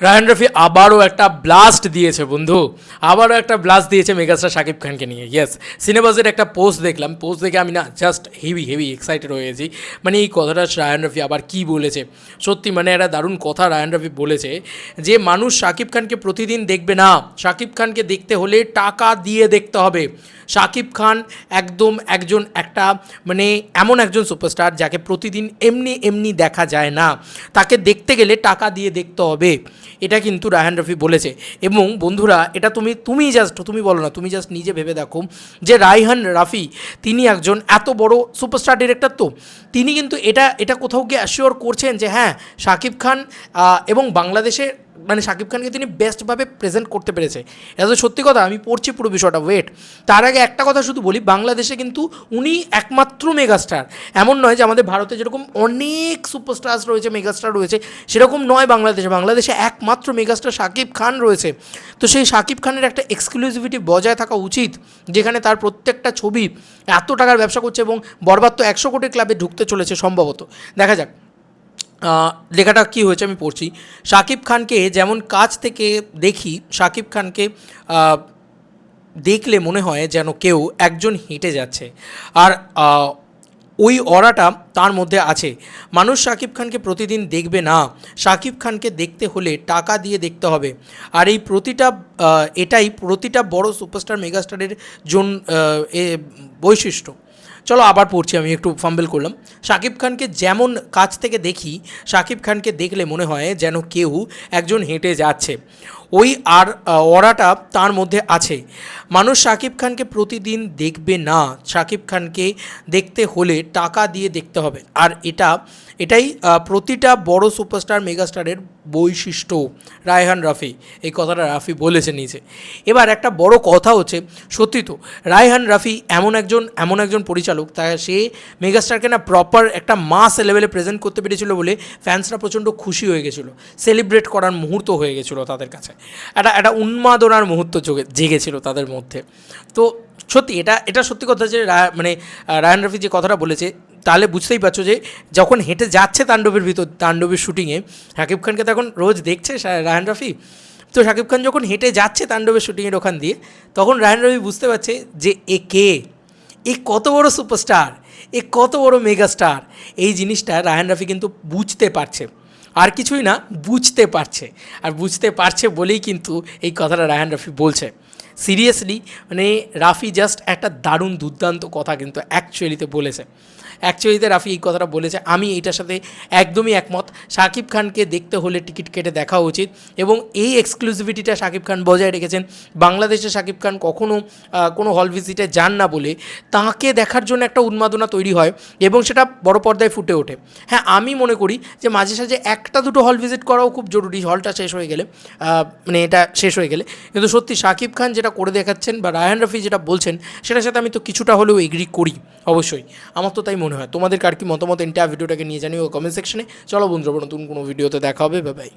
Ryan Rafi আবারও একটা blast দিয়েছে, বন্ধু। আবারও একটা ব্লাস্ট দিয়েছে মেগাস্টার শাকিব খানকে নিয়ে। ইয়েস সিনেমাজের একটা পোস্ট দেখলাম। পোস্ট দেখে আমি না জাস্ট হেভি হেভি এক্সাইটেড হয়ে গেছি। মানে এই কথাটা রায়ান রফি আবার কি বলেছে? সত্যি মানে একটা দারুণ কথা রায়ান রফি বলেছে যে, মানুষ শাকিব খানকে প্রতিদিন দেখবে না। শাকিব খানকে দেখতে হলে টাকা দিয়ে দেখতে হবে। শাকিব খান একদম একজন একটা মানে এমন একজন সুপারস্টার যাকে প্রতিদিন এমনি এমনি দেখা যায় না। তাকে দেখতে গেলে টাকা দিয়ে দেখতে হবে। এটা কিন্তু রায়হান রফি বলেছে। এবং বন্ধুরা, এটা তুমি তুমি জাস্ট তুমি বলো না, তুমি জাস্ট নিজে ভেবে দেখো যে রায়হান রাফি, তিনি একজন এত বড় সুপারস্টার ডিরেক্টর তো, তিনি কিন্তু এটা এটা কোথাও গিয়ে অ্যাসিওর করছেন যে হ্যাঁ শাকিব খান এবং বাংলাদেশে মানে শাকিব খানকে তিনি বেস্টভাবে প্রেজেন্ট করতে পেরেছে। এটা তো সত্যি কথা, আমি পড়ছি পুরো বিষয়টা ওয়েট তার আগে একটা কথা শুধু বলি, বাংলাদেশে কিন্তু উনি একমাত্র মেগাস্টার এমন নয় যে আমাদের ভারতে যেরকম অনেক সুপারস্টার্স রয়েছে মেগাস্টার রয়েছে, সেরকম নয় বাংলাদেশে। বাংলাদেশে একমাত্র মেগাস্টার শাকিব খান রয়েছে। তো সেই শাকিব খানের একটা এক্সক্লুসিভিটি বজায় থাকা উচিত, যেখানে তার প্রত্যেকটা ছবি এত টাকার ব্যবসা করছে এবং বরবাদ তো একশো কোটি ক্লাবে ঢুকতে চলেছে সম্ভবত। দেখা যাক। লেখাটা কি হয়েছে আমি পড়ছি। শাকিব খানকে যেমন কাছ থেকে দেখি শাকিব খানকে দেখলে মনে হয় যেন কেউ একজন হেঁটে যাচ্ছে। আর ওই অরাটা তার মধ্যে আছে। মানুষ শাকিব খানকে প্রতিদিন দেখবে না। শাকিব খানকে দেখতে হলে টাকা দিয়ে দেখতে হবে। আর এই প্রতিটা এটাই প্রতিটা বড় সুপারস্টার মেগাস্টারের জন আহ, এ বৈশিষ্ট্য। চলো আবার পড়ছি, আমি একটু ফাম্বেল করলাম। শাকিব খানকে যেমন কাছ থেকে দেখি, শাকিব খানকে দেখলে মনে হয় যেন কেউ একজন হেঁটে যাচ্ছে। ওই আর অরাটা তার মধ্যে আছে। মানুষ শাকিব খানকে প্রতিদিন দেখবে না। শাকিব খানকে দেখতে হলে টাকা দিয়ে দেখতে হবে। আর এটা, এটাই প্রতিটা বড় সুপারস্টার, মেগাস্টারের বৈশিষ্ট্য রায়হান রাফি। এই কথাটা রাফি বলেছে নিজে এবার একটা বড় কথা হচ্ছে, সত্যি তো, রায়হান রাফি এমন একজন এমন একজন পরিচালক, তা সে মেগাস্টারকে না প্রপার একটা মাস লেভেলে প্রেজেন্ট করতে পেরেছিল বলে ফ্যান্সরা প্রচণ্ড খুশি হয়ে গেছিল। সেলিব্রেট করার মুহূর্ত হয়ে গেছিল তাদের কাছে। একটা একটা উন্মাদনার মুহূর্ত জোগে- জেগেছিল তাদের মধ্যে। তো সত্যি এটা এটা সত্যি কথা যে মানে আহ, রায়হান রফি যে কথাটা বলেছে তাহলে বুঝতেই পারছ যে যখন হেঁটে যাচ্ছে তাণ্ডবের ভিতর তাণ্ডবের শুটিংয়ে শাকিব খানকে তো এখন রোজ দেখছে রায়হান রফি। তো শাকিব খান যখন হেঁটে যাচ্ছে তাণ্ডবের শুটিংয়ের ওখান দিয়ে তখন রায়হান রফি বুঝতে পারছে যে এ কে? এ কত বড় সুপারস্টার? এ কত বড় মেগাস্টার? এই জিনিসটা রায়হান রাফি কিন্তু বুঝতে পারছে। আর কিছুই না, বুঝতে পারছে। আর বুঝতে পারছে বলেই কিন্তু এই কথাটা রায়হান রফি বলছে। সিরিয়াসলি মানে রাফি জাস্ট একটা দারুণ দুর্দান্ত কথা কিন্তু অ্যাকচুয়ালিতে বলেছে। অ্যাকচুয়ালিতে রাফি এই কথাটা বলেছে, আমি এটার সাথে একদমই একমত। শাকিব খানকে দেখতে হলে টিকিট কেটে দেখা উচিত এবং এই এক্সক্লুসিভিটিটা শাকিব খান বজায় রেখেছেন। বাংলাদেশে শাকিব খান কখনও কোনো হল ভিজিটে যান না বলে তাকে দেখার জন্য একটা উন্মাদনা তৈরি হয় এবং সেটা বড় পর্দায় ফুটে ওঠে। হ্যাঁ আমি মনে করি যে মাঝে সাঝে একটা দুটো হল ভিজিট করাও খুব জরুরি। হলটা শেষ হয়ে গেলে মানে এটা শেষ হয়ে গেলে। কিন্তু সত্যি শাকিব খান যেটা করে দেখাচ্ছেন বা রায়ান রফি যেটা বলছেন, সেটার সাথে আমি তো কিছুটা হলেও এগ্রি করি, অবশ্যই। আমার তো তাই মনে হয়। তোমাদের কার কি মতামত? এন্টায়ার ভিডিওটাকে নিয়ে জানিও কমেন্ট সেকশনে চলো বন্ধুরা, নতুন কোনো ভিডিওতে দেখা হবে। বাই